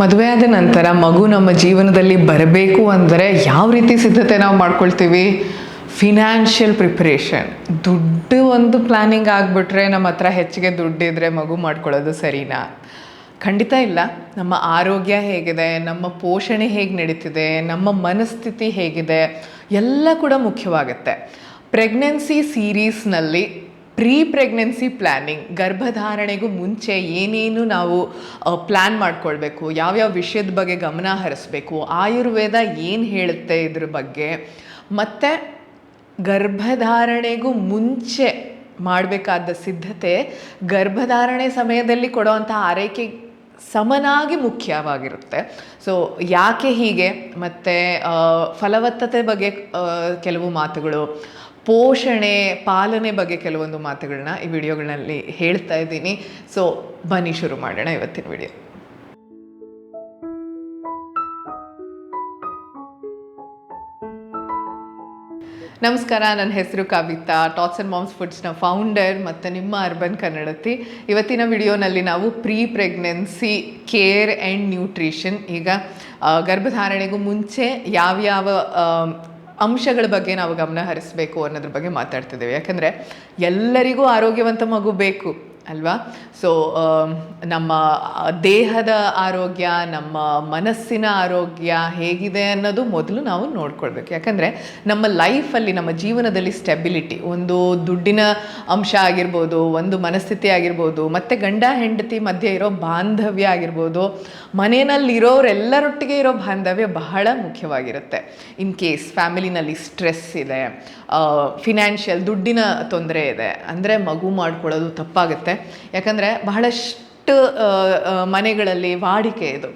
ಮದುವೆ ಆದ ನಂತರ ಮಗು ನಮ್ಮ ಜೀವನದಲ್ಲಿ ಬರಬೇಕು ಅಂದರೆ ಯಾವ ರೀತಿ ಸಿದ್ಧತೆ ನಾವು ಮಾಡ್ಕೊಳ್ತೀವಿ? ಫಿನಾನ್ಷಿಯಲ್ ಪ್ರಿಪ್ರೇಷನ್ ದುಡ್ಡು ಒಂದು ಪ್ಲಾನಿಂಗ್ ಆಗಿಬಿಟ್ರೆ ನಮ್ಮ ಹತ್ರ ಹೆಚ್ಚಿಗೆ ದುಡ್ಡಿದ್ರೆ ಮಗು ಮಾಡ್ಕೊಳ್ಳೋದು ಸರಿನಾ? ಖಂಡಿತ ಇಲ್ಲ. ನಮ್ಮ ಆರೋಗ್ಯ ಹೇಗಿದೆ, ನಮ್ಮ ಪೋಷಣೆ ಹೇಗೆ ನಡೀತಿದೆ, ನಮ್ಮ ಮನಸ್ಥಿತಿ ಹೇಗಿದೆ, ಎಲ್ಲ ಕೂಡ ಮುಖ್ಯವಾಗುತ್ತೆ. ಪ್ರೆಗ್ನೆನ್ಸಿ ಸೀರೀಸ್ನಲ್ಲಿ ಪ್ರೀ ಪ್ರೆಗ್ನೆನ್ಸಿ ಪ್ಲ್ಯಾನಿಂಗ್ ಗರ್ಭಧಾರಣೆಗೂ ಮುಂಚೆ ಏನೇನು ನಾವು ಪ್ಲ್ಯಾನ್ ಮಾಡ್ಕೊಳ್ಬೇಕು, ಯಾವ್ಯಾವ ವಿಷಯದ ಬಗ್ಗೆ ಗಮನ ಹರಿಸ್ಬೇಕು, ಆಯುರ್ವೇದ ಏನು ಹೇಳುತ್ತೆ ಇದ್ರ ಬಗ್ಗೆ, ಮತ್ತು ಗರ್ಭಧಾರಣೆಗೂ ಮುಂಚೆ ಮಾಡಬೇಕಾದ ಸಿದ್ಧತೆ, ಗರ್ಭಧಾರಣೆ ಸಮಯದಲ್ಲಿ ಕೊಡುವಂಥ ಆರೈಕೆ ಸಮನಾಗಿ ಮುಖ್ಯವಾಗಿರುತ್ತೆ. ಸೊ ಯಾಕೆ ಹೀಗೆ, ಮತ್ತು ಫಲವತ್ತತೆ ಬಗ್ಗೆ ಕೆಲವು ಮಾತುಗಳು ಪೋಷಣೆ, ಪಾಲನೆ ಬಗ್ಗೆ ಕೆಲವೊಂದು ಮಾತುಗಳನ್ನ ಈ ವಿಡಿಯೋಗಳಲ್ಲಿ ಹೇಳ್ತಾ ಇದ್ದೀನಿ. ಸೊ ಬನ್ನಿ ಶುರು ಮಾಡೋಣ ಇವತ್ತಿನ ವಿಡಿಯೋ. ನಮಸ್ಕಾರ, ನನ್ನ ಹೆಸರು ಕವಿತಾ. ಟಾಟ್ಸ್ ಆ್ಯಂಡ್ ಮಾಮ್ಸ್ ಫುಡ್ಸ್ನ ಫೌಂಡರ್ ಮತ್ತು ನಿಮ್ಮ ಅರ್ಬನ್ ಕನ್ನಡತಿ. ಇವತ್ತಿನ ವಿಡಿಯೋನಲ್ಲಿ ನಾವು pre pregnancy care and nutrition ಈಗ ಗರ್ಭಧಾರಣೆಗೂ ಮುಂಚೆ ಯಾವ್ಯಾವ ಅಂಶಗಳ ಬಗ್ಗೆ ನಾವು ಗಮನ ಹರಿಸಬೇಕು ಅನ್ನೋದ್ರ ಬಗ್ಗೆ ಮಾತಾಡ್ತಿದ್ದೇವೆ. ಯಾಕಂದರೆ ಎಲ್ಲರಿಗೂ ಆರೋಗ್ಯವಂತ ಮಗು ಬೇಕು. ಅಲ್ವಾ? ಸೊ ನಮ್ಮ ದೇಹದ ಆರೋಗ್ಯ, ನಮ್ಮ ಮನಸ್ಸಿನ ಆರೋಗ್ಯ ಹೇಗಿದೆ ಅನ್ನೋದು ಮೊದಲು ನಾವು ನೋಡ್ಕೊಳ್ಬೇಕು. ಯಾಕಂದರೆ ನಮ್ಮ ಲೈಫಲ್ಲಿ ನಮ್ಮ ಜೀವನದಲ್ಲಿ ಸ್ಟೆಬಿಲಿಟಿ ಒಂದು ದುಡ್ಡಿನ ಅಂಶ ಆಗಿರ್ಬೋದು, ಒಂದು ಮನಸ್ಥಿತಿ ಆಗಿರ್ಬೋದು, ಮತ್ತು ಗಂಡ, ಹೆಂಡತಿ ಮಧ್ಯೆ ಇರೋ ಬಾಂಧವ್ಯ ಆಗಿರ್ಬೋದು ಮನೆಯಲ್ಲಿ ಇರೋರೆಲ್ಲರೊಟ್ಟಿಗೆ ಇರೋ ಬಾಂಧವ್ಯ ಬಹಳ ಮುಖ್ಯವಾಗಿರುತ್ತೆ. ಇನ್ ಕೇಸ್ ಫ್ಯಾಮಿಲಿನಲ್ಲಿ ಸ್ಟ್ರೆಸ್ ಇದೆ ಫಿನಾನ್ಷಿಯಲ್ ದುಡ್ಡಿನ ತೊಂದರೆ ಇದೆ, ಅಂದರೆ ಮಗು ಮಾಡ್ಕೊಳ್ಳೋದು ತಪ್ಪಾಗುತ್ತೆ. ಯಾಕಂದರೆ ಬಹಳಷ್ಟು ಮನೆಗಳಲ್ಲಿ ವಾಡಿಕೆ ಇದು.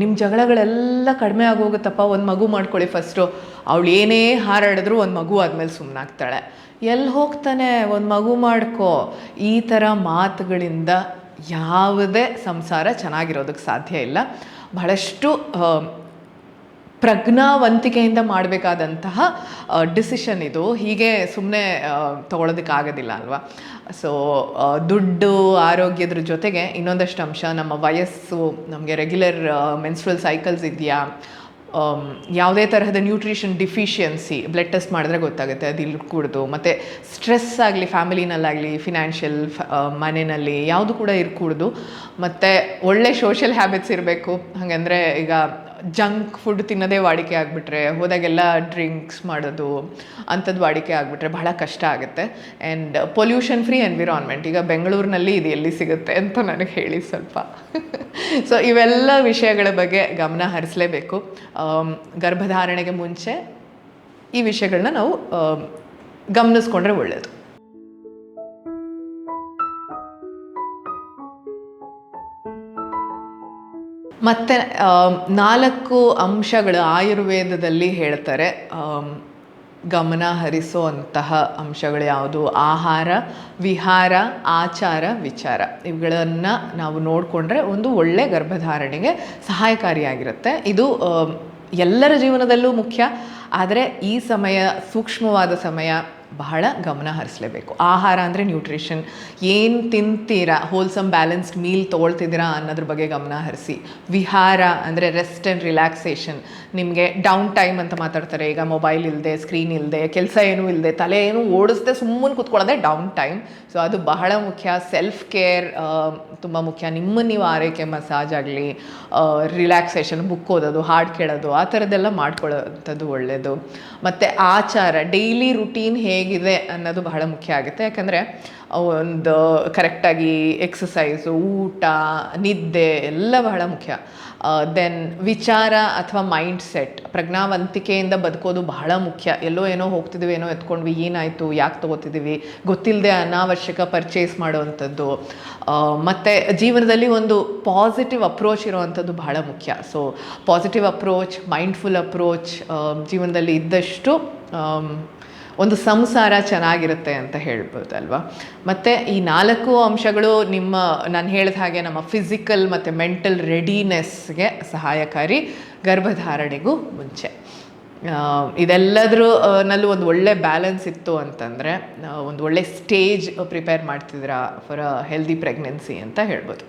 ನಿಮ್ಮ ಜಗಳಗಳೆಲ್ಲ ಕಡಿಮೆ ಆಗೋಗುತ್ತಪ್ಪ, ಒಂದು ಮಗು ಮಾಡ್ಕೊಳ್ಳಿ ಫಸ್ಟು ಅವಳು ಏನೇ ಹಾರಾಡಿದ್ರು ಒಂದು ಮಗು ಆದಮೇಲೆ ಸುಮ್ಮನಾಗ್ತಾಳೆ ಎಲ್ಲಿ ಹೋಗ್ತಾನೆ? ಒಂದು ಮಗು ಮಾಡ್ಕೋ. ಈ ಥರ ಮಾತುಗಳಿಂದ ಯಾವುದೇ ಸಂಸಾರ ಚೆನ್ನಾಗಿರೋದಕ್ಕೆ ಸಾಧ್ಯ ಇಲ್ಲ. ಬಹಳಷ್ಟು ಪ್ರಜ್ಞಾವಂತಿಕೆಯಿಂದ ಮಾಡಬೇಕಾದಂತಹ ಡಿಸಿಷನ್ ಇದು. ಹೀಗೆ ಸುಮ್ಮನೆ ತೊಗೊಳೋದಕ್ಕಾಗೋದಿಲ್ಲ ಅಲ್ವಾ? ಸೊ ದುಡ್ಡು, ಆರೋಗ್ಯದ್ರ ಜೊತೆಗೆ ಇನ್ನೊಂದಷ್ಟು ಅಂಶ, ನಮ್ಮ ವಯಸ್ಸು, ನಮಗೆ ರೆಗ್ಯುಲರ್ ಮೆನ್ಸ್ಟ್ರಲ್ ಸೈಕಲ್ಸ್ ಇದೆಯಾ? ಯಾವುದೇ ತರಹದ ನ್ಯೂಟ್ರಿಷನ್ ಡಿಫಿಷಿಯನ್ಸಿ ಬ್ಲಡ್ ಟೆಸ್ಟ್ ಮಾಡಿದ್ರೆ ಗೊತ್ತಾಗುತ್ತೆ, ಅದು ಇರ್ಕೂಡ್ದು ಮತ್ತು ಸ್ಟ್ರೆಸ್ ಆಗಲಿ ಫ್ಯಾಮಿಲಿನಲ್ಲಾಗಲಿ ಫಿನಾನ್ಷಿಯಲ್ ಮನೆಯಲ್ಲಿ ಯಾವುದು ಕೂಡ ಇರ್ಕೂಡ್ದು. ಮತ್ತು ಒಳ್ಳೆ ಸೋಷಿಯಲ್ ಹ್ಯಾಬಿಟ್ಸ್ ಇರಬೇಕು. ಹಾಗೆಂದರೆ ಈಗ ಜಂಕ್ ಫುಡ್ ತಿನ್ನೋದೇ ವಾಡಿಕೆ ಆಗಿಬಿಟ್ರೆ ಹೋದಾಗೆಲ್ಲ ಡ್ರಿಂಕ್ಸ್ ಮಾಡೋದು ಅಂಥದ್ದು ವಾಡಿಕೆ ಆಗಿಬಿಟ್ರೆ ಬಹಳ ಕಷ್ಟ ಆಗುತ್ತೆ. ಆ್ಯಂಡ್ ಪೊಲ್ಯೂಷನ್ ಫ್ರೀ ಎನ್ವಿರಾನ್ಮೆಂಟ್ ಈಗ ಬೆಂಗಳೂರಿನಲ್ಲಿ ಇದು ಎಲ್ಲಿ ಸಿಗುತ್ತೆ ಅಂತ ನನಗೆ ಹೇಳಿ ಸ್ವಲ್ಪ. ಸೊ ಇವೆಲ್ಲ ವಿಷಯಗಳ ಬಗ್ಗೆ ಗಮನ ಹರಿಸಲೇಬೇಕು. ಗರ್ಭಧಾರಣೆಗೆ ಮುಂಚೆ ಈ ವಿಷಯಗಳನ್ನ ನಾವು ಆಮ್, ಗಮನಿಸ್ಕೊಂಡ್ರೆ ಒಳ್ಳೆಯದು ಮತ್ತು ನಾಲ್ಕು ಅಂಶಗಳು ಆಯುರ್ವೇದದಲ್ಲಿ ಹೇಳ್ತಾರೆ. ಗಮನ ಹರಿಸೋ ಅಂತಹ ಅಂಶಗಳು ಯಾವುದು? ಆಹಾರ, ವಿಹಾರ, ಆಚಾರ, ವಿಚಾರ. ಇವುಗಳನ್ನು ನಾವು ನೋಡಿಕೊಂಡ್ರೆ ಒಂದು ಒಳ್ಳೆ ಗರ್ಭಧಾರಣೆಗೆ ಸಹಾಯಕಾರಿಯಾಗಿರುತ್ತೆ. ಇದು ಎಲ್ಲರ ಜೀವನದಲ್ಲೂ ಮುಖ್ಯ. ಆದರೆ ಈ ಸಮಯ, ಸೂಕ್ಷ್ಮವಾದ ಸಮಯ ಬಹಳ ಗಮನ ಹರಿಸಲೇಬೇಕು. ಆಹಾರ ಅಂದರೆ ನ್ಯೂಟ್ರಿಷನ್ ಏನು ತಿಂತೀರಾ? ಹೋಲ್ಸಮ್ ಬ್ಯಾಲೆನ್ಸ್ಡ್ ಮೀಲ್ ತೊಗೊಳ್ತಿದ್ದೀರಾ ಅನ್ನೋದ್ರ ಬಗ್ಗೆ ಗಮನ ಹರಿಸಿ. ವಿಹಾರ ಅಂದರೆ ರೆಸ್ಟ್ ಆ್ಯಂಡ್ ರಿಲ್ಯಾಕ್ಸೇಷನ್ ನಿಮಗೆ ಡೌನ್ ಟೈಮ್ ಅಂತ ಮಾತಾಡ್ತಾರೆ. ಈಗ ಮೊಬೈಲ್ ಇಲ್ಲದೆ ಸ್ಕ್ರೀನ್ ಇಲ್ಲದೆ ಕೆಲಸ ಏನೂ ಇಲ್ಲದೆ ತಲೆ ಏನು ಓಡಿಸ್ದೆ ಸುಮ್ಮನೆ ಕೂತ್ಕೊಳ್ಳೋದೇ ಡೌನ್ ಟೈಮ್ ಸೊ ಅದು ಬಹಳ ಮುಖ್ಯ. ಸೆಲ್ಫ್ ಕೇರ್ ತುಂಬ ಮುಖ್ಯ. ನಿಮ್ಮ ನೀವು ಆರೈಕೆ ಮಸಾಜ್ ಆಗಲಿ ರಿಲ್ಯಾಕ್ಸೇಷನ್ ಬುಕ್ ಓದೋದು, ಹಾಡು ಕೇಳೋದು, ಆ ಥರದ್ದೆಲ್ಲ ಮಾಡ್ಕೊಳ್ಳೋಂಥದ್ದು ಒಳ್ಳೆಯದು ಮತ್ತು ಆಚಾರ ಡೈಲಿ ರುಟೀನ್ ಹೇಗಿದೆ ಅನ್ನೋದು ಬಹಳ ಮುಖ್ಯ ಆಗುತ್ತೆ. ಯಾಕಂದರೆ ಒಂದು ಕರೆಕ್ಟಾಗಿ ಎಕ್ಸಸೈಸು ಊಟ, ನಿದ್ದೆ ಎಲ್ಲ ಬಹಳ ಮುಖ್ಯ. ದೆನ್ ವಿಚಾರ ಅಥವಾ ಮೈಂಡ್ ಸೆಟ್ ಪ್ರಜ್ಞಾವಂತಿಕೆಯಿಂದ ಬದುಕೋದು ಬಹಳ ಮುಖ್ಯ. ಎಲ್ಲೋ ಏನೋ ಹೋಗ್ತಿದ್ದೀವಿ ಏನೋ ಎತ್ಕೊಂಡ್ವಿ, ಏನಾಯಿತು, ಯಾಕೆ ತೊಗೋತಿದ್ದೀವಿ ಗೊತ್ತಿಲ್ಲದೆ ಅನಾವಶ್ಯಕ ಪರ್ಚೇಸ್ ಮಾಡುವಂಥದ್ದು. ಮತ್ತು ಜೀವನದಲ್ಲಿ ಒಂದು ಪಾಸಿಟಿವ್ ಅಪ್ರೋಚ್ ಇರುವಂಥದ್ದು ಬಹಳ ಮುಖ್ಯ. So positive approach mindful approach ಜೀವನದಲ್ಲಿ ಇದ್ದಷ್ಟು ಒಂದು ಸಂಸಾರ ಚೆನ್ನಾಗಿರುತ್ತೆ ಅಂತ ಹೇಳ್ಬೋದಲ್ವಾ? ಮತ್ತು ಈ ನಾಲ್ಕು ಅಂಶಗಳು ನಿಮ್ಮ, ನಾನು ಹೇಳಿದ ಹಾಗೆ ನಮ್ಮ ಫಿಸಿಕಲ್ ಮತ್ತು ಮೆಂಟಲ್ ರೆಡಿನೆಸ್ಗೆ ಸಹಾಯಕಾರಿ ಗರ್ಭಧಾರಣೆಗೂ ಮುಂಚೆ. ಇದೆಲ್ಲದರೂ ನಲ್ಲೂ ಒಂದು ಒಳ್ಳೆ ಬ್ಯಾಲೆನ್ಸ್ ಇತ್ತು ಅಂತಂದರೆ ಒಂದು ಒಳ್ಳೆ ಸ್ಟೇಜ್ ಪ್ರಿಪೇರ್ ಮಾಡ್ತಿದ್ದೀರಾ ಫಾರ್ ಅ ಹೆಲ್ದಿ ಪ್ರೆಗ್ನೆನ್ಸಿ ಅಂತ ಹೇಳ್ಬೋದು.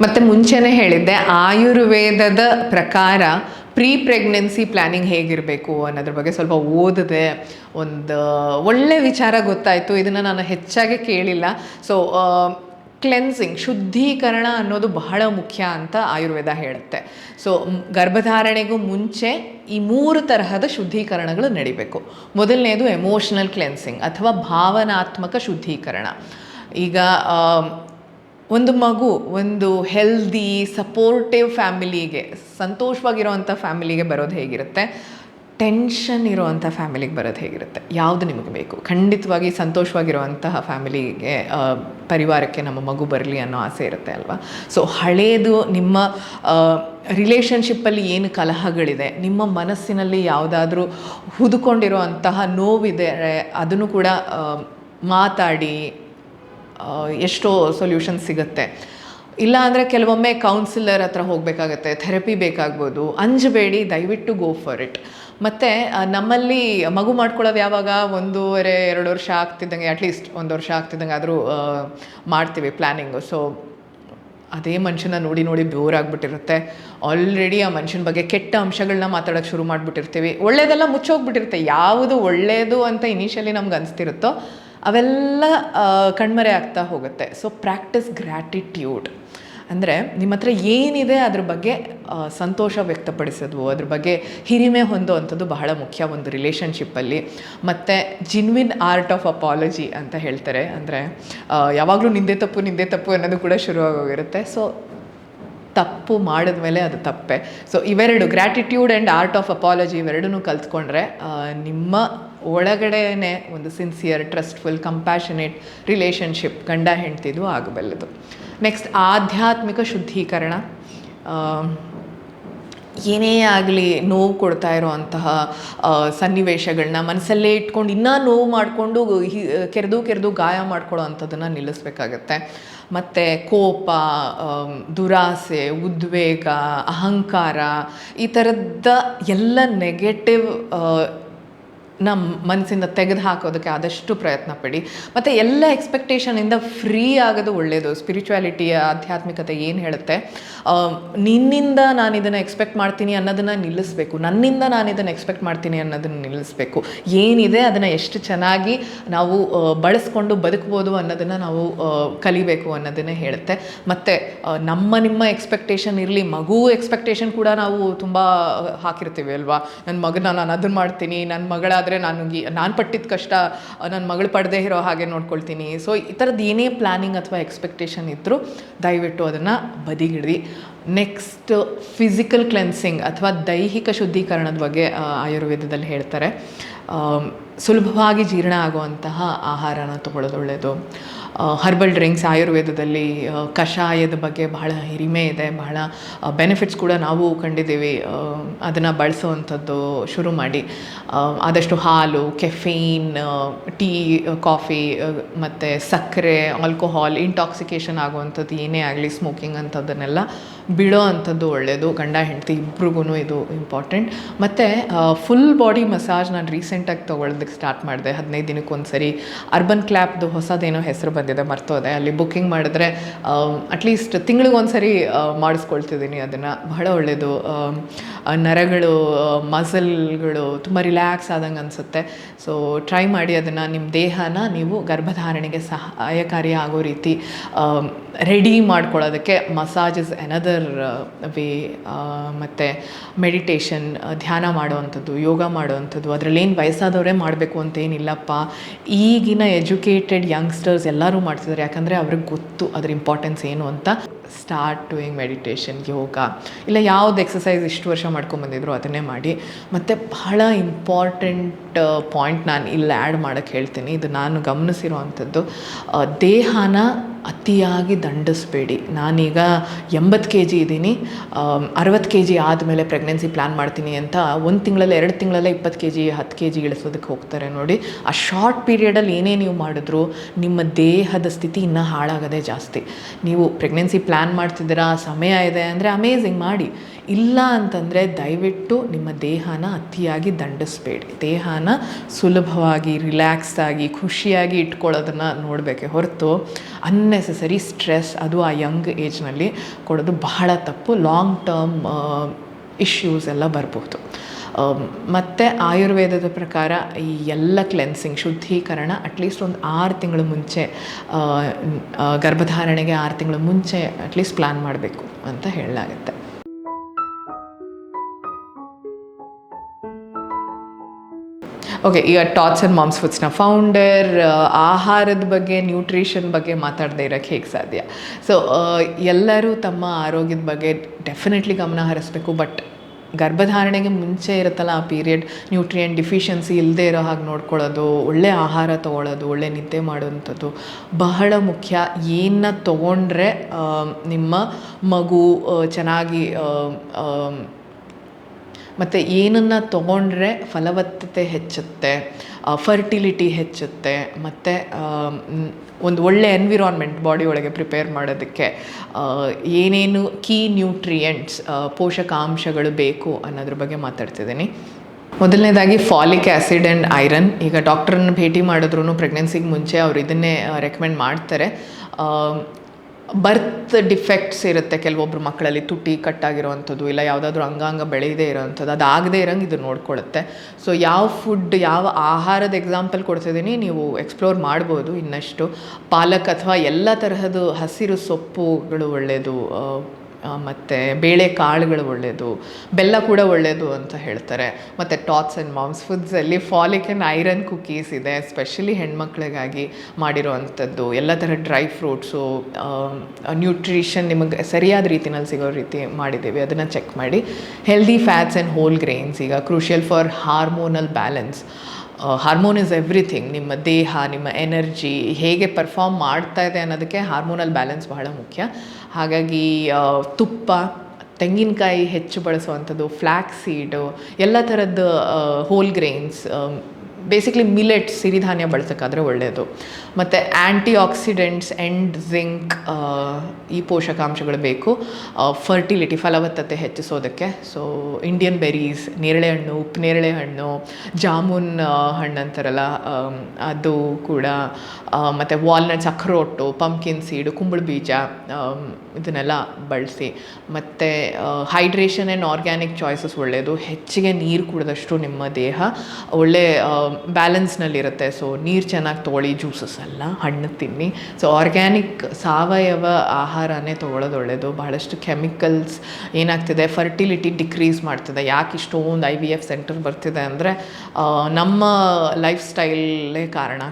ಮತ್ತು ಮುಂಚೆನೇ ಹೇಳಿದ್ದೆ, ಆಯುರ್ವೇದದ ಪ್ರಕಾರ ಪ್ರೀ ಪ್ರೆಗ್ನೆನ್ಸಿ ಪ್ಲ್ಯಾನಿಂಗ್ ಹೇಗಿರಬೇಕು ಅನ್ನೋದ್ರ ಬಗ್ಗೆ ಸ್ವಲ್ಪ ಓದಿದೆ. ಒಂದು ಒಳ್ಳೆ ವಿಚಾರ ಗೊತ್ತಾಯಿತು. ಇದನ್ನು ನಾನು ಹೆಚ್ಚಾಗಿ ಕೇಳಿಲ್ಲ. ಸೊ ಕ್ಲೆನ್ಸಿಂಗ್ ಶುದ್ಧೀಕರಣ ಅನ್ನೋದು ಬಹಳ ಮುಖ್ಯ ಅಂತ ಆಯುರ್ವೇದ ಹೇಳುತ್ತೆ. ಸೊ ಗರ್ಭಧಾರಣೆಗೂ ಮುಂಚೆ ಈ ಮೂರು ತರಹದ ಶುದ್ಧೀಕರಣಗಳು ನಡಿಬೇಕು. ಮೊದಲನೇದು ಎಮೋಷನಲ್ ಕ್ಲೆನ್ಸಿಂಗ್ ಅಥವಾ ಭಾವನಾತ್ಮಕ ಶುದ್ಧೀಕರಣ. ಈಗ ಒಂದು ಮಗು, ಒಂದು ಹೆಲ್ದಿ ಸಪೋರ್ಟಿವ್ ಫ್ಯಾಮಿಲಿಗೆ ಸಂತೋಷವಾಗಿರೋವಂಥ ಫ್ಯಾಮಿಲಿಗೆ ಬರೋದು ಹೇಗಿರುತ್ತೆ? ಟೆನ್ಷನ್ ಇರೋವಂಥ ಫ್ಯಾಮಿಲಿಗೆ ಬರೋದು ಹೇಗಿರುತ್ತೆ? ಯಾವುದು ನಿಮಗೆ ಬೇಕು? ಖಂಡಿತವಾಗಿ ಸಂತೋಷವಾಗಿರುವಂತಹ ಫ್ಯಾಮಿಲಿಗೆ ಪರಿವಾರಕ್ಕೆ ನಮ್ಮ ಮಗು ಬರಲಿ ಅನ್ನೋ ಆಸೆ ಇರುತ್ತೆ ಅಲ್ವಾ? ಸೊ ಹಳೇದು ನಿಮ್ಮ ರಿಲೇಷನ್ಶಿಪ್ಪಲ್ಲಿ ಏನು ಕಲಹಗಳಿದೆ, ನಿಮ್ಮ ಮನಸ್ಸಿನಲ್ಲಿ ಯಾವುದಾದ್ರೂ ಹುದುಕೊಂಡಿರುವಂತಹ ನೋವಿದೆ, ಅದನ್ನು ಕೂಡ ಮಾತಾಡಿ ಎಷ್ಟೋ ಸೊಲ್ಯೂಷನ್ ಸಿಗುತ್ತೆ. ಇಲ್ಲ ಅಂದರೆ ಕೆಲವೊಮ್ಮೆ ಕೌನ್ಸಿಲರ್ ಹತ್ರ ಹೋಗಬೇಕಾಗತ್ತೆ ಥೆರಪಿ ಬೇಕಾಗ್ಬೋದು, ಅಂಜಬೇಡಿ, ದಯವಿಟ್ಟು ಗೋ ಫಾರ್ ಇಟ್ ಮತ್ತು ನಮ್ಮಲ್ಲಿ ಮಗು ಮಾಡ್ಕೊಳ್ಳೋದು ಯಾವಾಗ? ಒಂದೂವರೆ, ಎರಡು ವರ್ಷ ಆಗ್ತಿದ್ದಂಗೆ ಅಟ್ಲೀಸ್ಟ್ ಒಂದು ವರ್ಷ ಆಗ್ತಿದ್ದಂಗೆ ಆದರೂ ಮಾಡ್ತೀವಿ ಪ್ಲ್ಯಾನಿಂಗು ಸೊ ಅದೇ ಮನುಷ್ಯನ ನೋಡಿ ನೋಡಿ ಬೋರ್ ಆಗಿಬಿಟ್ಟಿರುತ್ತೆ. ಆಲ್ರೆಡಿ ಆ ಮನುಷ್ಯನ ಬಗ್ಗೆ ಕೆಟ್ಟ ಅಂಶಗಳನ್ನ ಮಾತಾಡೋಕ್ಕೆ ಶುರು ಮಾಡಿಬಿಟ್ಟಿರ್ತೀವಿ. ಒಳ್ಳೇದೆಲ್ಲ ಮುಚ್ಚೋಗ್ಬಿಟ್ಟಿರುತ್ತೆ. ಯಾವುದು ಒಳ್ಳೆಯದು ಅಂತ ಇನಿಷಿಯಲಿ ನಮ್ಗೆ ಅನಿಸ್ತಿರುತ್ತೋ ಅವೆಲ್ಲ ಕಣ್ಮರೆ ಆಗ್ತಾ ಹೋಗುತ್ತೆ. ಸೊ ಪ್ರಾಕ್ಟಿಸ್ ಗ್ರ್ಯಾಟಿಟ್ಯೂಡ್ ಅಂದರೆ ನಿಮ್ಮ ಹತ್ರ ಏನಿದೆ ಅದ್ರ ಬಗ್ಗೆ ಸಂತೋಷ ವ್ಯಕ್ತಪಡಿಸೋದು, ಅದ್ರ ಬಗ್ಗೆ ಹಿರಿಮೆ ಹೊಂದುವಂಥದ್ದು ಬಹಳ ಮುಖ್ಯ ಒಂದು ರಿಲೇಷನ್ಶಿಪ್ಪಲ್ಲಿ ಮತ್ತು ಜಿನ್ವಿನ್ ಆರ್ಟ್ ಆಫ್ ಅಪಾಲಜಿ ಅಂತ ಹೇಳ್ತಾರೆ. ಅಂದರೆ ಯಾವಾಗಲೂ ನಿಂದೆ ತಪ್ಪು ನಿಂದೆ ತಪ್ಪು ಅನ್ನೋದು ಕೂಡ ಶುರುವಾಗೋಗಿರುತ್ತೆ ಸೊ ತಪ್ಪು ಮಾಡಿದ್ಮೇಲೆ ಅದು ತಪ್ಪೆ. ಸೊ ಇವೆರಡು gratitude and art of apology ಇವೆರಡನ್ನೂ ಕಲ್ತ್ಕೊಂಡ್ರೆ ನಿಮ್ಮ ಒಳಗಡೆನೆ ಒಂದು ಸಿನ್ಸಿಯರ್ ಟ್ರಸ್ಟ್ಫುಲ್ ಕಂಪ್ಯಾಷನೇಟ್ ರಿಲೇಷನ್ಶಿಪ್ ಗಂಡ ಹೆಂಡ್ತಿದು ಆಗಬಲ್ಲದು. ನೆಕ್ಸ್ಟ್ ಆಧ್ಯಾತ್ಮಿಕ ಶುದ್ಧೀಕರಣ. ಏನೇ ಆಗಲಿ ನೋವು ಕೊಡ್ತಾ ಇರೋವಂತಹ ಸನ್ನಿವೇಶಗಳನ್ನ ಮನಸ್ಸಲ್ಲೇ ಇಟ್ಕೊಂಡು ಇನ್ನೂ ನೋವು ಮಾಡಿಕೊಂಡು ಕೆರೆದು ಕೆರೆದು ಗಾಯ ಮಾಡ್ಕೊಳ್ಳೋ ಅಂಥದ್ದನ್ನು ನಿಲ್ಲಿಸ್ಬೇಕಾಗತ್ತೆ. ಮತ್ತು ಕೋಪ ದುರಾಸೆ, ಉದ್ವೇಗ, ಅಹಂಕಾರ ಈ ಥರದ ಎಲ್ಲ ನೆಗೆಟಿವ್ ನಮ್ಮ ಮನಸ್ಸಿಂದ ತೆಗೆದು ಹಾಕೋದಕ್ಕೆ ಆದಷ್ಟು ಪ್ರಯತ್ನ ಪಡಿ. ಮತ್ತು ಎಲ್ಲ ಎಕ್ಸ್ಪೆಕ್ಟೇಷನಿಂದ ಫ್ರೀ ಆಗೋದು ಒಳ್ಳೆಯದು ಸ್ಪಿರಿಚುಯಾಲಿಟಿ ಆಧ್ಯಾತ್ಮಿಕತೆ ಏನು ಹೇಳುತ್ತೆ? ನಿನ್ನಿಂದ ನಾನು ಇದನ್ನು ಎಕ್ಸ್ಪೆಕ್ಟ್ ಮಾಡ್ತೀನಿ ಅನ್ನೋದನ್ನು ನಿಲ್ಲಿಸಬೇಕು. ನನ್ನಿಂದ ನಾನು ಇದನ್ನು ಎಕ್ಸ್ಪೆಕ್ಟ್ ಮಾಡ್ತೀನಿ ಅನ್ನೋದನ್ನು ನಿಲ್ಲಿಸಬೇಕು. ಏನಿದೆ ಅದನ್ನು ಎಷ್ಟು ಚೆನ್ನಾಗಿ ನಾವು ಬಳಸ್ಕೊಂಡು ಬದುಕ್ಬೋದು ಅನ್ನೋದನ್ನು ನಾವು ಕಲಿಬೇಕು ಅನ್ನೋದನ್ನು ಹೇಳುತ್ತೆ. ಮತ್ತು ನಮ್ಮ ನಿಮ್ಮ ಎಕ್ಸ್ಪೆಕ್ಟೇಷನ್ ಇರಲಿ, ಮಗು ಎಕ್ಸ್ಪೆಕ್ಟೇಷನ್ ಕೂಡ ನಾವು ತುಂಬ ಹಾಕಿರ್ತೀವಿ ಅಲ್ವಾ? ನನ್ನ ಮಗನ ನಾನು ಅದನ್ನು ಮಾಡ್ತೀನಿ ನನ್ನ ಮಗಳಾದರೆ ನನಗೆ ನಾನು ಪಟ್ಟಿದ್ದ ಕಷ್ಟ, ನನ್ನ ಮಗಳು ಪಡೆದೇ ಇರೋ ಹಾಗೆ ನೋಡ್ಕೊಳ್ತೀನಿ. ಸೊ ಈ ಥರದ್ದು ಏನೇ ಪ್ಲ್ಯಾನಿಂಗ್ ಅಥವಾ ಎಕ್ಸ್ಪೆಕ್ಟೇಷನ್ ಇದ್ದರೂ ದಯವಿಟ್ಟು ಅದನ್ನು ಬದಿಗಿಡಿ ನೆಕ್ಸ್ಟ್ ಫಿಸಿಕಲ್ ಕ್ಲೆನ್ಸಿಂಗ್ ಅಥವಾ ದೈಹಿಕ ಶುದ್ಧೀಕರಣದ ಬಗ್ಗೆ ಆಯುರ್ವೇದದಲ್ಲಿ ಹೇಳ್ತಾರೆ. ಸುಲಭವಾಗಿ ಜೀರ್ಣ ಆಗುವಂತಹ ಆಹಾರನ ತಗೊಳ್ಳೋದು ಒಳ್ಳೆಯದು ಹರ್ಬಲ್ ಡ್ರಿಂಕ್ಸ್ ಆಯುರ್ವೇದದಲ್ಲಿ ಕಷಾಯದ ಬಗ್ಗೆ ಬಹಳ ಹಿರಿಮೆ ಇದೆ, ಬಹಳ ಬೆನಿಫಿಟ್ಸ್ ಕೂಡ ನಾವು ಕಂಡಿದ್ದೀವಿ. ಅದನ್ನು ಬಳಸುವಂಥದ್ದು ಶುರು ಮಾಡಿ. ಆದಷ್ಟು ಹಾಲು ಕೆಫೀನ್ ಟೀ ಕಾಫಿ ಮತ್ತು ಸಕ್ಕರೆ ಆಲ್ಕೋಹಾಲ್ ಇಂಟಾಕ್ಸಿಕೇಷನ್ ಆಗುವಂಥದ್ದು ಏನೇ ಆಗಲಿ ಸ್ಮೋಕಿಂಗ್ ಅಂಥದ್ದನ್ನೆಲ್ಲ ಬಿಡೋ ಅಂಥದ್ದು ಒಳ್ಳೆಯದು ಗಂಡ, ಹೆಂಡತಿ ಇಬ್ರಿಗೂ ಇದು ಇಂಪಾರ್ಟೆಂಟ್ ಮತ್ತು ಫುಲ್ ಬಾಡಿ ಮಸಾಜ್ ನಾನು ರೀಸೆಂಟಾಗಿ ತೊಗೊಳೋದಕ್ಕೆ ಸ್ಟಾರ್ಟ್ ಮಾಡಿದೆ. ಹದಿನೈದು ದಿನಕ್ಕೆ ಒಂದು ಸರಿ ಅರ್ಬನ್ ಕ್ಲ್ಯಾಪ್ದು ಹೊಸದೇನೋ ಹೆಸರು ಬಂದಿದೆ, ಮರ್ತೋದೆ. ಅಲ್ಲಿ ಬುಕ್ಕಿಂಗ್ ಮಾಡಿದ್ರೆ ಅಟ್ಲೀಸ್ಟ್ ತಿಂಗಳಿಗೆ ಒಂದು ಸರಿ ಮಾಡಿಸ್ಕೊಳ್ತಿದ್ದೀನಿ ಅದನ್ನು. ಬಹಳ ಒಳ್ಳೆಯದು ನರಗಳು ಮಸಲ್ಗಳು ತುಂಬ ರಿಲ್ಯಾಕ್ಸ್ ಆದಂಗೆ ಅನಿಸುತ್ತೆ. ಸೊ ಟ್ರೈ ಮಾಡಿ ಅದನ್ನು ನಿಮ್ಮ ದೇಹನ ನೀವು ಗರ್ಭಧಾರಣೆಗೆ ಸಹಾಯಕಾರಿ ಆಗೋ ರೀತಿ ರೆಡಿ ಮಾಡ್ಕೊಳ್ಳೋದಕ್ಕೆ ಮಸಾಜ್ ಇಸ್ ಎನದರ್ ವೇ ಮತ್ತು ಮೆಡಿಟೇಷನ್ ಧ್ಯಾನ ಮಾಡುವಂಥದ್ದು, ಯೋಗ ಮಾಡುವಂಥದ್ದು. ಅದರಲ್ಲೇನು ವಯಸ್ಸಾದವರೇ ಮಾಡಬೇಕು ಅಂತ ಏನಿಲ್ಲಪ್ಪ. ಈಗಿನ ಎಜುಕೇಟೆಡ್ ಯಂಗ್ಸ್ಟರ್ಸ್ ಎಲ್ಲರೂ ಮಾಡ್ತಿದ್ದಾರೆ? ಯಾಕಂದರೆ ಅವ್ರಿಗೆ ಗೊತ್ತು ಅದ್ರ ಇಂಪಾರ್ಟೆನ್ಸ್ ಏನು ಅಂತ ಸ್ಟಾರ್ಟ್ ಡೂಯಿಂಗ್ ಮೆಡಿಟೇಷನ್ ಯೋಗ ಇಲ್ಲ ಯಾವ್ದು ಎಕ್ಸಸೈಸ್ ಇಷ್ಟು ವರ್ಷ ಮಾಡ್ಕೊಂಬಂದಿದ್ರು ಅದನ್ನೇ ಮಾಡಿ. ಮತ್ತು ಬಹಳ ಇಂಪಾರ್ಟೆಂಟ್ ಪಾಯಿಂಟ್ ನಾನು ಇಲ್ಲಿ ಆ್ಯಡ್ ಮಾಡೋಕ್ಕೆ ಹೇಳ್ತೀನಿ. ಇದು ನಾನು ಗಮನಿಸಿರೋ ಅಂಥದ್ದು ದೇಹನ ಅತಿಯಾಗಿ ದಂಡಿಸ್ಬೇಡಿ. ನಾನೀಗ ಎಂಬತ್ತು ಕೆ ಜಿ ಇದ್ದೀನಿ ಅರವತ್ತು ಕೆ ಜಿ ಆದಮೇಲೆ ಪ್ರೆಗ್ನೆನ್ಸಿ ಪ್ಲ್ಯಾನ್ ಮಾಡ್ತೀನಿ ಅಂತ ಒಂದು ತಿಂಗಳಲ್ಲಿ, ಎರಡು ತಿಂಗಳಲ್ಲೇ ಇಪ್ಪತ್ತು ಕೆ ಜಿ ಹತ್ತು ಕೆ ಜಿ ಇಳಿಸೋದಕ್ಕೆ ಹೋಗ್ತಾರೆ ನೋಡಿ. ಆ ಶಾರ್ಟ್ ಪೀರಿಯಡಲ್ಲಿ ಏನೇ ನೀವು ಮಾಡಿದ್ರು ನಿಮ್ಮ ದೇಹದ ಸ್ಥಿತಿ ಇನ್ನೂ ಹಾಳಾಗೋದೇ ಜಾಸ್ತಿ. ನೀವು ಪ್ರೆಗ್ನೆನ್ಸಿ ಪ್ಲ್ಯಾನ್ ಮಾಡ್ತಿದ್ದೀರಾ, ಸಮಯ ಇದೆ ಅಂದರೆ ಅಮೇಝಿಂಗ್ ಮಾಡಿ. ಇಲ್ಲ ಅಂತಂದರೆ ದಯವಿಟ್ಟು ನಿಮ್ಮ ದೇಹನ ಅತಿಯಾಗಿ ದಂಡಿಸ್ಬೇಡಿ. ದೇಹನ ಸುಲಭವಾಗಿ ರಿಲ್ಯಾಕ್ಸ್ ಆಗಿ, ಖುಷಿಯಾಗಿ ಇಟ್ಕೊಳ್ಳೋದನ್ನು ನೋಡಬೇಕೆ ಹೊರತು ಅನ್ನೆಸೆಸರಿ ಸ್ಟ್ರೆಸ್ ಅದು ಆ ಯಂಗ್ ಏಜ್ನಲ್ಲಿ ಕೊಡೋದು ಬಹಳ ತಪ್ಪು. ಲಾಂಗ್ ಟರ್ಮ್ ಇಶ್ಯೂಸ್ ಎಲ್ಲ ಬರಬಹುದು ಮತ್ತು ಆಯುರ್ವೇದದ ಪ್ರಕಾರ ಈ ಎಲ್ಲ ಕ್ಲೆನ್ಸಿಂಗ್ ಶುದ್ಧೀಕರಣ ಅಟ್ಲೀಸ್ಟ್ ಒಂದು ಆರು ತಿಂಗಳು ಮುಂಚೆ ಗರ್ಭಧಾರಣೆಗೆ ಆರು ತಿಂಗಳು ಮುಂಚೆ ಅಟ್ಲೀಸ್ಟ್ ಪ್ಲ್ಯಾನ್ ಮಾಡಬೇಕು ಅಂತ ಹೇಳಲಾಗುತ್ತೆ. ಓಕೆ ಈಗ ಟಾಟ್ಸ್ ಆ್ಯಂಡ್ ಮಾಮ್ಸ್ ಫುಡ್ಸ್ನ ಫೌಂಡರ್ ಆಹಾರದ ಬಗ್ಗೆ ನ್ಯೂಟ್ರಿಷನ್ ಬಗ್ಗೆ ಮಾತಾಡದೇ ಇರೋಕ್ಕೆ ಹೇಗೆ ಸಾಧ್ಯ? ಸೊ ಎಲ್ಲರೂ ತಮ್ಮ ಆರೋಗ್ಯದ ಬಗ್ಗೆ ಡೆಫಿನೆಟ್ಲಿ ಗಮನ ಹರಿಸ್ಬೇಕು ಬಟ್ ಗರ್ಭಧಾರಣೆಗೆ ಮುಂಚೆ ಇರುತ್ತಲ್ಲ ಆ ಪೀರಿಯಡ್ ನ್ಯೂಟ್ರಿಯೆಂಟ್ ಡಿಫಿಷಿಯನ್ಸಿ ಇಲ್ಲದೆ ಇರೋ ಹಾಗೆ ನೋಡ್ಕೊಳ್ಳೋದು, ಒಳ್ಳೆ ಆಹಾರ ತೊಗೊಳ್ಳೋದು, ಒಳ್ಳೆ ನಿದ್ದೆ ಮಾಡುವಂಥದ್ದು, ಬಹಳ ಮುಖ್ಯ. ಏನನ್ನ ತೊಗೊಂಡ್ರೆ ನಿಮ್ಮ ಮಗು ಚೆನ್ನಾಗಿ ಮತ್ತು ಏನನ್ನು ತೊಗೊಂಡ್ರೆ ಫಲವತ್ತತೆ ಹೆಚ್ಚುತ್ತೆ ಫರ್ಟಿಲಿಟಿ ಹೆಚ್ಚುತ್ತೆ, ಮತ್ತು ಒಂದು ಒಳ್ಳೆ ಎನ್ವಿರಾನ್ಮೆಂಟ್ ಬಾಡಿ ಒಳಗೆ ಪ್ರಿಪೇರ್ ಮಾಡೋದಕ್ಕೆ ಏನೇನು ಕೀ ನ್ಯೂಟ್ರಿಯೆಂಟ್ಸ್ ಪೋಷಕಾಂಶಗಳು ಬೇಕು ಅನ್ನೋದ್ರ ಬಗ್ಗೆ ಮಾತಾಡ್ತಿದ್ದೀನಿ. ಮೊದಲನೇದಾಗಿ ಫಾಲಿಕ್ ಆ್ಯಸಿಡ್ ಆ್ಯಂಡ್ ಐರನ್ ಈಗ ಡಾಕ್ಟ್ರನ್ನ ಭೇಟಿ ಮಾಡಿದ್ರು ಪ್ರೆಗ್ನೆನ್ಸಿಗೆ ಮುಂಚೆ ಅವ್ರು ಇದನ್ನೇ ರೆಕಮೆಂಡ್ ಮಾಡ್ತಾರೆ. ಬರ್ತ್ ಡಿಫೆಕ್ಟ್ಸ್ ಇರುತ್ತೆ ಕೆಲವೊಬ್ರು ಮಕ್ಕಳಲ್ಲಿ, ತುಟಿ ಕಟ್ಟಾಗಿರೋವಂಥದ್ದು ಇಲ್ಲ ಯಾವುದಾದ್ರೂ ಅಂಗಾಂಗ ಬೆಳೆಯದೇ ಇರೋವಂಥದ್ದು ಅದು ಆಗದೇ ಇರೋಂಗೆ ಇದು ನೋಡ್ಕೊಳ್ಳುತ್ತೆ ಸೊ ಯಾವ ಫುಡ್ ಯಾವ ಆಹಾರದ ಎಕ್ಸಾಂಪಲ್ ಕೊಡ್ತಿದ್ದೀನಿ, ನೀವು ಎಕ್ಸ್ಪ್ಲೋರ್ ಮಾಡ್ಬೋದು ಇನ್ನಷ್ಟು. ಪಾಲಕ್ ಅಥವಾ ಎಲ್ಲ ತರಹದ ಹಸಿರು ಸೊಪ್ಪುಗಳು ಒಳ್ಳೆಯದು ಮತ್ತು ಬೇಳೆ ಕಾಳುಗಳು ಒಳ್ಳೆಯದು ಬೆಲ್ಲ ಕೂಡ ಒಳ್ಳೆಯದು ಅಂತ ಹೇಳ್ತಾರೆ. ಮತ್ತು ಟಾಟ್ಸ್ ಆ್ಯಂಡ್ ಮಾಮ್ಸ್ ಫುಡ್ಸಲ್ಲಿ ಫಾಲಿಕ್ ಆ್ಯಂಡ್ ಐರನ್ ಕುಕೀಸ್ ಇದೆ ಸ್ಪೆಷಲಿ ಹೆಣ್ಮಕ್ಳಿಗಾಗಿ ಮಾಡಿರೋವಂಥದ್ದು. ಎಲ್ಲ ಥರ ಡ್ರೈ ಫ್ರೂಟ್ಸು ನ್ಯೂಟ್ರಿಷನ್ ನಿಮಗೆ ಸರಿಯಾದ ರೀತಿನಲ್ಲಿ ಸಿಗೋ ರೀತಿ ಮಾಡಿದ್ದೀವಿ. ಅದನ್ನು ಚೆಕ್ ಮಾಡಿ. Healthy fats and whole grains ಈಗ crucial for hormonal balance hormone is everything ನಿಮ್ಮ ದೇಹ, ನಿಮ್ಮ ಎನರ್ಜಿ ಹೇಗೆ ಪರ್ಫಾರ್ಮ್ ಮಾಡ್ತಾ ಇದೆ ಅನ್ನೋದಕ್ಕೆ ಹಾರ್ಮೋನಲ್ ಬ್ಯಾಲೆನ್ಸ್ ಬಹಳ ಮುಖ್ಯ. ಹಾಗಾಗಿ ತುಪ್ಪ ತೆಂಗಿನಕಾಯಿ ಹೆಚ್ಚು ಬಳಸುವಂಥದ್ದು ಫ್ಲ್ಯಾಕ್ ಸೀಡು ಎಲ್ಲ ಥರದ್ದು ಹೋಲ್ ಗ್ರೇನ್ಸ್ ಬೇಸಿಕ್ಲಿ ಮಿಲೆಟ್ ಸಿರಿಧಾನ್ಯ ಬಳಸೋಕ್ಕಾದ್ರೆ ಒಳ್ಳೆಯದು ಮತ್ತು ಆ್ಯಂಟಿ ಆಕ್ಸಿಡೆಂಟ್ಸ್ ಎಂಡ್ ಝಿಂಕ್ ಈ ಪೋಷಕಾಂಶಗಳು ಬೇಕು. ಫರ್ಟಿಲಿಟಿ ಫಲವತ್ತತೆ ಹೆಚ್ಚಿಸೋದಕ್ಕೆ. ಸೊ ಇಂಡಿಯನ್ ಬೆರೀಸ್ ನೇರಳೆ ಹಣ್ಣು, ಉಪ್ಪು ನೇರಳೆ ಹಣ್ಣು, ಜಾಮೂನ್ ಹಣ್ಣು ಅಂತಾರಲ್ಲ ಅದು ಕೂಡ ಮತ್ತು ವಾಲ್ನಟ್ಸ್ ಅಖರೋಟು ಪಂಪ್ಕಿನ್ ಸೀಡು ಕುಂಬಳ ಬೀಜ ಇದನ್ನೆಲ್ಲ ಬಳಸಿ. ಮತ್ತು ಹೈಡ್ರೇಷನ್ ಆ್ಯಂಡ್ ಆರ್ಗ್ಯಾನಿಕ್ ಚಾಯ್ಸಸ್ ಒಳ್ಳೆಯದು ಹೆಚ್ಚಿಗೆ ನೀರು ಕುಡಿದಷ್ಟು ನಿಮ್ಮ ದೇಹ. ಒಳ್ಳೆ ಬ್ಯಾಲೆನ್ಸ್ನಲ್ಲಿರುತ್ತೆ ಸೊ ನೀರು ಚೆನ್ನಾಗಿ ತೊಗೊಳ್ಳಿ ಜ್ಯೂಸಸ್ ಎಲ್ಲ ಹಣ್ಣು ತಿನ್ನಿ. ಸೊ ಆರ್ಗ್ಯಾನಿಕ್ ಸಾವಯವ ಆಹಾರನೇ ತೊಗೊಳ್ಳೋದು ಒಳ್ಳೆಯದು ಬಹಳಷ್ಟು ಕೆಮಿಕಲ್ಸ್ ಏನಾಗ್ತಿದೆ? ಫರ್ಟಿಲಿಟಿ ಡಿಕ್ರೀಸ್ ಮಾಡ್ತಿದೆ. ಯಾಕೆ ಇಷ್ಟೊಂದು ಐ ವಿ ಎಫ್ ಸೆಂಟರ್ ಬರ್ತಿದೆ ಅಂದರೆ ನಮ್ಮ ಲೈಫ್ ಸ್ಟೈಲೇ ಕಾರಣ.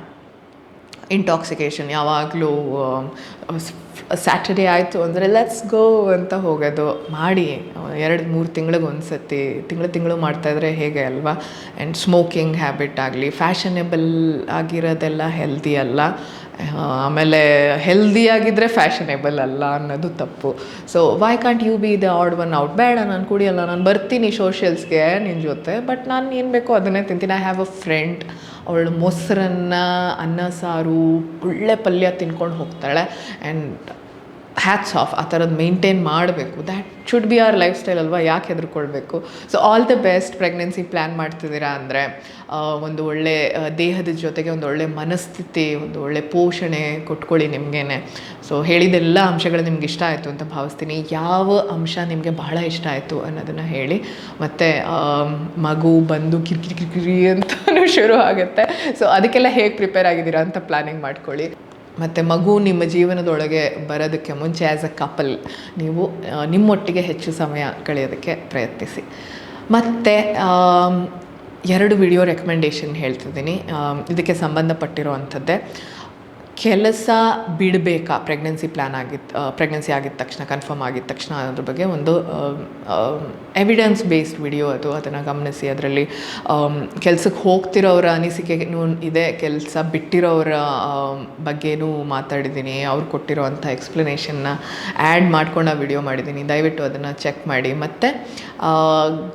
ಇಂಟಾಕ್ಸಿಕೇಷನ್ ಯಾವಾಗಲೂ ಸ್ಯಾಟರ್ಡೇ ಆಯಿತು ಅಂದರೆ ಲೆಟ್ಸ್ ಗೋ ಅಂತ ಹೋಗೋದು. ಮಾಡಿ ಎರಡು ಮೂರು ತಿಂಗಳಿಗೆ ಒಂದು ಸತಿ ತಿಂಗಳು ತಿಂಗಳು ಮಾಡ್ತಾಯಿದ್ರೆ ಹೇಗೆ ಅಲ್ವಾ? ಆ್ಯಂಡ್ ಸ್ಮೋಕಿಂಗ್ ಹ್ಯಾಬಿಟ್ ಆಗಲಿ ಫ್ಯಾಷನೇಬಲ್ ಆಗಿರೋದೆಲ್ಲ ಹೆಲ್ದಿ ಅಲ್ಲ. ಆ, ಆಮೇಲೆ ಹೆಲ್ದಿಯಾಗಿದ್ದರೆ ಫ್ಯಾಷನೇಬಲ್ ಅಲ್ಲ ಅನ್ನೋದು ತಪ್ಪು. So why can't you be the odd one out ಬೇಡ ನಾನು ಕುಡಿಯಲ್ಲ ನಾನು ಬರ್ತೀನಿ ಸೋಷಿಯಲ್ಸ್ಗೆ ನಿನ್ನ ಜೊತೆ. ಬಟ್ ನಾನು ಏನು ಬೇಕೋ ಅದನ್ನೇ ತಿಂತೀನಿ. ಐ ಹ್ಯಾವ್ ಅ ಫ್ರೆಂಡ್ ಅವಳು ಮೊಸರನ್ನ ಅನ್ನ ಸಾರು ಒಳ್ಳೆ ಪಲ್ಯ ತಿನ್ಕೊಂಡು ಹೋಗ್ತಾಳೆ. ಆ್ಯಂಡ್ ಹ್ಯಾಟ್ಸ್ ಆಫ್ ಆ ಥರದ್ದು ಮೇಂಟೈನ್ ಮಾಡಬೇಕು. That should be our lifestyle ಅಲ್ವಾ? ಯಾಕೆ ಹೆದರ್ಕೊಳ್ಬೇಕು? So all the best pregnancy plan ಮಾಡ್ತಿದ್ದೀರಾ ಅಂದರೆ ಒಂದು ಒಳ್ಳೆ ದೇಹದ ಜೊತೆಗೆ ಒಂದು ಒಳ್ಳೆ ಮನಸ್ಥಿತಿ, ಒಂದು ಒಳ್ಳೆ ಪೋಷಣೆ ಕೊಟ್ಕೊಳ್ಳಿ ನಿಮಗೇನೆ. ಸೊ ಹೇಳಿದೆಲ್ಲ ಅಂಶಗಳು ನಿಮ್ಗೆ ಇಷ್ಟ ಆಯಿತು ಅಂತ ಭಾವಿಸ್ತೀನಿ. ಯಾವ ಅಂಶ ನಿಮಗೆ ಬಹಳ ಇಷ್ಟ ಆಯಿತು ಅನ್ನೋದನ್ನು ಹೇಳಿ. ಮತ್ತು ಮಗು ಬಂದು ಕಿರಿಕಿರಿ ಕಿರಿಕಿರಿ ಅಂತಲೂ ಶುರು ಆಗುತ್ತೆ. ಸೊ ಅದಕ್ಕೆಲ್ಲ ಹೇಗೆ ಪ್ರಿಪೇರ್ ಆಗಿದ್ದೀರಾ ಅಂತ ಪ್ಲ್ಯಾನಿಂಗ್ ಮಾಡ್ಕೊಳ್ಳಿ. ಮತ್ತು ಮಗು ನಿಮ್ಮ ಜೀವನದೊಳಗೆ ಬರೋದಕ್ಕೆ ಮುಂಚೆ ಆ್ಯಸ್ ಅ ಕಪಲ್ ನೀವು ನಿಮ್ಮೊಟ್ಟಿಗೆ ಹೆಚ್ಚು ಸಮಯ ಕಳೆಯೋದಕ್ಕೆ ಪ್ರಯತ್ನಿಸಿ. ಮತ್ತು ಎರಡು ವಿಡಿಯೋ ರೆಕಮೆಂಡೇಷನ್ ಹೇಳ್ತಿದ್ದೀನಿ. ಇದಕ್ಕೆ ಇದಕ್ಕೆ ಸಂಬಂಧಪಟ್ಟಿರುವಂಥದ್ದೇ. ಕೆಲಸ ಬಿಡಬೇಕಾ? ಪ್ರೆಗ್ನೆನ್ಸಿ ಪ್ಲ್ಯಾನ್ ಆಗಿದ್ದ ಪ್ರೆಗ್ನೆನ್ಸಿ ಆಗಿದ ತಕ್ಷಣ ಕನ್ಫರ್ಮ್ ಆಗಿದ ತಕ್ಷಣ ಅದ್ರ ಬಗ್ಗೆ ಒಂದು ಎವಿಡೆನ್ಸ್ ಬೇಸ್ಡ್ ವಿಡಿಯೋ ಅದು ಅದನ್ನು ಗಮನಿಸಿ. ಅದರಲ್ಲಿ ಕೆಲಸಕ್ಕೆ ಹೋಗ್ತಿರೋರ ಅನಿಸಿಕೆನೂ ಇದೆ. ಕೆಲಸ ಬಿಟ್ಟಿರೋರ ಬಗ್ಗೆನೂ ಮಾತಾಡಿದ್ದೀನಿ ಅವ್ರು ಕೊಟ್ಟಿರೋವಂಥ ಎಕ್ಸ್ಪ್ಲನೇಷನ್ನ ಆ್ಯಡ್ ಮಾಡ್ಕೊಂಡು ವಿಡಿಯೋ ಮಾಡಿದ್ದೀನಿ ದಯವಿಟ್ಟು ಅದನ್ನು ಚೆಕ್ ಮಾಡಿ. ಮತ್ತು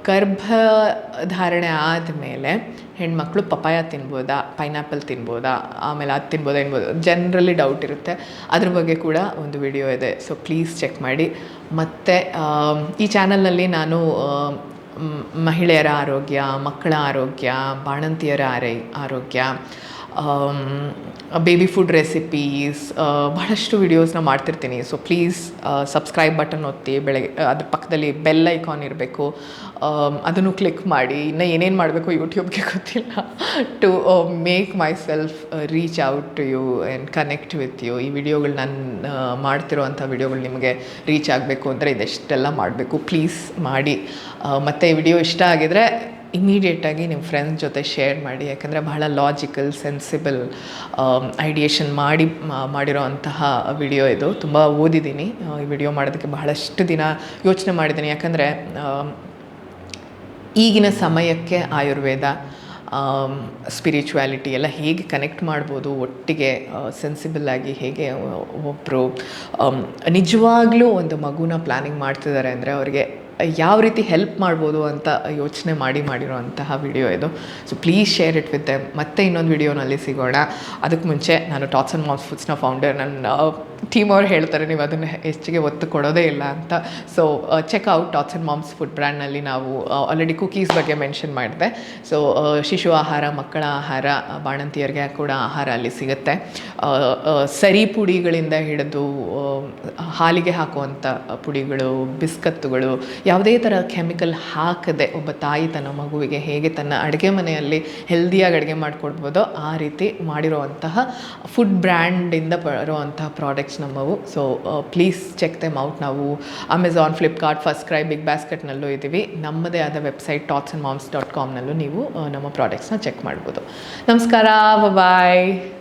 ಗರ್ಭಧಾರಣೆ ಆದಮೇಲೆ ಹೆಣ್ಮಕ್ಳು ಪಪಾಯ ತಿನ್ಬೋದಾ, ಪೈನಾಪಲ್ ತಿನ್ಬೋದಾ, ಆಮೇಲೆ ಅದು ತಿನ್ಬೋದಾ ಎನ್ಬೋದು ಜನರಲಿ ಡೌಟ್ ಇರುತ್ತೆ. ಅದ್ರ ಬಗ್ಗೆ ಕೂಡ ಒಂದು ವಿಡಿಯೋ ಇದೆ ಸೊ ಪ್ಲೀಸ್ ಚೆಕ್ ಮಾಡಿ. ಮತ್ತು ಈ ಚಾನಲ್ನಲ್ಲಿ ನಾನು ಮಹಿಳೆಯರ ಆರೋಗ್ಯ, ಮಕ್ಕಳ ಆರೋಗ್ಯ, ಬಾಣಂತಿಯರ ಆರೈ, ಆರೋಗ್ಯ ಬೇಬಿ ಫುಡ್ ರೆಸಿಪೀಸ್ ಬಹಳಷ್ಟು ವೀಡಿಯೋಸ್ನ ಮಾಡ್ತಿರ್ತೀನಿ. ಸೊ ಪ್ಲೀಸ್ ಸಬ್ಸ್ಕ್ರೈಬ್ ಬಟನ್ ಒತ್ತಿ ಬೆಳಗ್ಗೆ ಅದ್ರ ಪಕ್ಕದಲ್ಲಿ ಬೆಲ್ ಐಕಾನ್ ಇರಬೇಕು. ಅದನ್ನು ಕ್ಲಿಕ್ ಮಾಡಿ. ಇನ್ನು ಏನೇನು ಮಾಡಬೇಕು ಯೂಟ್ಯೂಬ್ಗೆ ಗೊತ್ತಿಲ್ಲ. To make myself reach out to you and connect with you ಈ ವಿಡಿಯೋಗಳು ನಾನು ಮಾಡ್ತಿರೋವಂಥ ವಿಡಿಯೋಗಳು ನಿಮಗೆ ರೀಚ್ ಆಗಬೇಕು ಅಂದರೆ ಇದೆಷ್ಟೆಲ್ಲ ಮಾಡಬೇಕು. ಪ್ಲೀಸ್ ಮಾಡಿ. ಮತ್ತು ಈ ವಿಡಿಯೋ ಇಷ್ಟ ಆಗಿದರೆ ಇಮಿಡಿಯೇಟಾಗಿ ನಿಮ್ಮ ಫ್ರೆಂಡ್ಸ್ ಜೊತೆ ಶೇರ್ ಮಾಡಿ, ಯಾಕಂದರೆ ಬಹಳ ಲಾಜಿಕಲ್ ಸೆನ್ಸಿಬಲ್ ಐಡಿಯೇಷನ್ ಮಾಡಿ ಮಾಡಿರೋ ಅಂತಹ ವಿಡಿಯೋ ಇದು. ತುಂಬ ಓದಿದ್ದೀನಿ. ಈ ವಿಡಿಯೋ ಮಾಡೋದಕ್ಕೆ ಬಹಳಷ್ಟು ದಿನ ಯೋಚನೆ ಮಾಡಿದ್ದೀನಿ. ಯಾಕಂದರೆ ಈಗಿನ ಸಮಯಕ್ಕೆ ಆಯುರ್ವೇದ ಸ್ಪಿರಿಚುವ್ಯಾಲಿಟಿ ಎಲ್ಲ ಹೇಗೆ ಕನೆಕ್ಟ್ ಮಾಡ್ಬೋದು, ಒಟ್ಟಿಗೆ ಸೆನ್ಸಿಬಲ್ ಆಗಿ ಹೇಗೆ ಒಬ್ಬರು ನಿಜವಾಗ್ಲೂ ಒಂದು ಮಗುನ ಪ್ಲ್ಯಾನಿಂಗ್ ಮಾಡ್ತಿದ್ದಾರೆ ಅಂದರೆ ಅವರಿಗೆ ಯಾವ ರೀತಿ ಹೆಲ್ಪ್ ಮಾಡ್ಬೋದು ಅಂತ ಯೋಚನೆ ಮಾಡಿ ಮಾಡಿರೋಂತಹ ವಿಡಿಯೋ ಇದು. So please share it with ಮತ್ತೆ ಇನ್ನೊಂದು ವಿಡಿಯೋನಲ್ಲಿ ಸಿಗೋಣ. ಅದಕ್ಕೆ ಮುಂಚೆ ನಾನು ಟಾಟ್ಸ್ ಆ್ಯಂಡ್ ಮಾಮ್ಸ್ ಫುಡ್ಸ್ನ ಫೌಂಡರ್ ನನ್ನ ಟೀಮ್ ಅವ್ರು ಹೇಳ್ತಾರೆ ನೀವು ಅದನ್ನು ಹೆಚ್ಚಿಗೆ ಒತ್ತು ಕೊಡೋದೇ ಇಲ್ಲ ಅಂತ. So check out Tots and Moms food ಬ್ರ್ಯಾಂಡ್ನಲ್ಲಿ ನಾವು ಆಲ್ರೆಡಿ ಕುಕೀಸ್ ಬಗ್ಗೆ ಮೆನ್ಷನ್ ಮಾಡಿದೆ. ಸೊ ಶಿಶು ಆಹಾರ ಮಕ್ಕಳ ಆಹಾರ ಆ, ಬಾಣಂತಿಯರಿಗೆ ಕೂಡ ಆಹಾರ ಅಲ್ಲಿ ಸಿಗುತ್ತೆ. ಸರಿ ಪುಡಿಗಳಿಂದ ಹಿಡಿದು ಹಾಲಿಗೆ ಹಾಕುವಂಥ ಪುಡಿಗಳು ಬಿಸ್ಕತ್ತುಗಳು ಯಾವುದೇ ಥರ ಕೆಮಿಕಲ್ ಹಾಕದೆ ಒಬ್ಬ ತಾಯಿ ತನ್ನ ಮಗುವಿಗೆ ಹೇಗೆ ತನ್ನ ಅಡುಗೆ ಮನೆಯಲ್ಲಿ ಹೆಲ್ದಿಯಾಗಿ ಅಡುಗೆ ಮಾಡಿಕೊಡ್ಬೋದೋ ಆ ರೀತಿ ಮಾಡಿರುವಂತಹ ಫುಡ್ ಬ್ರ್ಯಾಂಡಿಂದ ಬರುವಂತಹ ಪ್ರಾಡಕ್ಟ್ಸ್ ನಮ್ಮವು. So please check them out ನಾವು ಅಮೆಝಾನ್ ಫ್ಲಿಪ್ಕಾರ್ಟ್ ಫಸ್ಟ್ ಕ್ರೈ ಬಿಗ್ ಬ್ಯಾಸ್ಕೆಟ್ನಲ್ಲೂ ಇದ್ದೀವಿ. ನಮ್ಮದೇ ಆದ website Tots and Moms dot ಕಾಮ್ನಲ್ಲೂ ನೀವು ಆ, ನಮ್ಮ ಪ್ರಾಡಕ್ಟ್ಸ್ನ ಚೆಕ್ ಮಾಡ್ಬೋದು. ನಮಸ್ಕಾರ ಬಾಯ್